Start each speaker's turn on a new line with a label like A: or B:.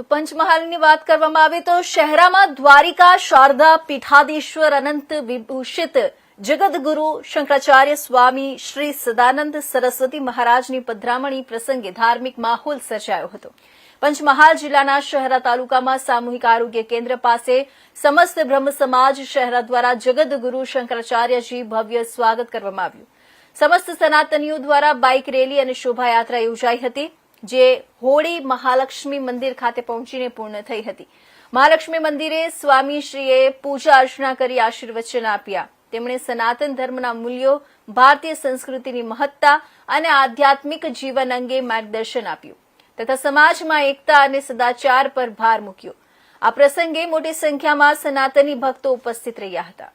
A: તો પંચમહાલની વાત કરવામાં આવે તો શહેરામાં દ્વારિકા, શારદા, પીઠાધીશ્વર, અનંત, વિભૂષિત, જગદગુરુ, શંકરાચાર્ય સ્વામી, શ્રી સદાનંદ સરસ્વતી મહારાજની પધરામણી પ્રસંગે ધાર્મિક માહોલ સર્જાયો હતો. પંચમહાલ જિલ્લાના શહેરા તાલુકામાં સામૂહિક આરોગ્ય કેન્દ્ર પાસે સમસ્ત બ્રહ્મ સમાજ શહેરા દ્વારા જગદગુરુ શંકરાચાર્યજી ભવ્ય સ્વાગત કરવામાં આવ્યું. સમસ્ત સનાતનીઓ દ્વારા બાઇક રેલી અને શોભાયાત્રા યોજાઈ હતી. જે હોળી મહાલક્ષ્મી મંદિર ખાતે પહોંચીને પૂર્ણ થઈ હતી. મહાલક્ષ્મી મંદિરે સ્વામીશ્રીએ પૂજા અર્ચના કરી આશીર્વચન આપ્યા. તેમણે સનાતન ધર્મના મૂલ્યો, ભારતીય સંસ્કૃતિની મહત્તા અને આધ્યાત્મિક જીવન અંગે માર્ગદર્શન આપ્યું તથા સમાજમાં એકતા અને સદાચાર પર ભાર મૂક્યો. આ પ્રસંગે મોટી સંખ્યામાં સનાતની ભક્તો ઉપસ્થિત રહ્યા હતા.